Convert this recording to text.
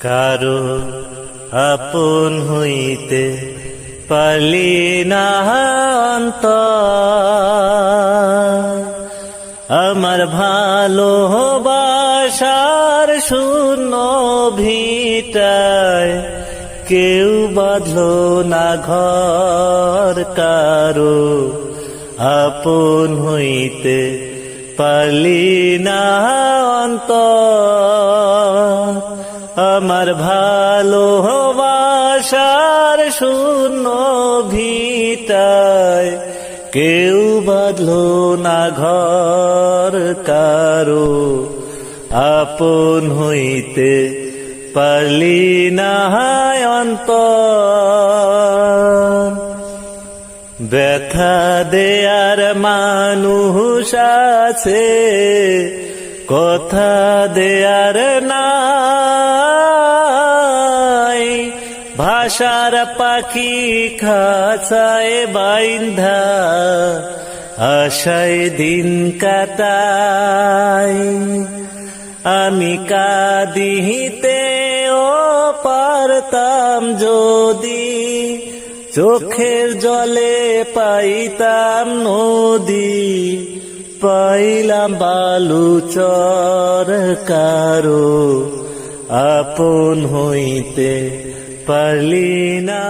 কারও আপন হইতে পালি না অন্তর। ভালো ভালোবাসার শূন্য ভিটায় কেউ বাঁধলো না ঘর, কারও আপন হইতে পালি না অন্তর আমার ভালোবাসার শূন্য ভিটায় কেউ বাঁধলো না ঘর কারও। আপন হইতে পারলি না অন্তর। ব্যথা দেয়ার মানুষ আছে, কথা দেয়ার নাই ভাষার পাখি খাচায় বাইন্ধা, আশায় দিন কাটাই আমি কাদিতে ও পারতাম যদি, চোখের জলে পাইতাম নদী, পাইলাম বালু চর কারও আপন হইতে পারলি না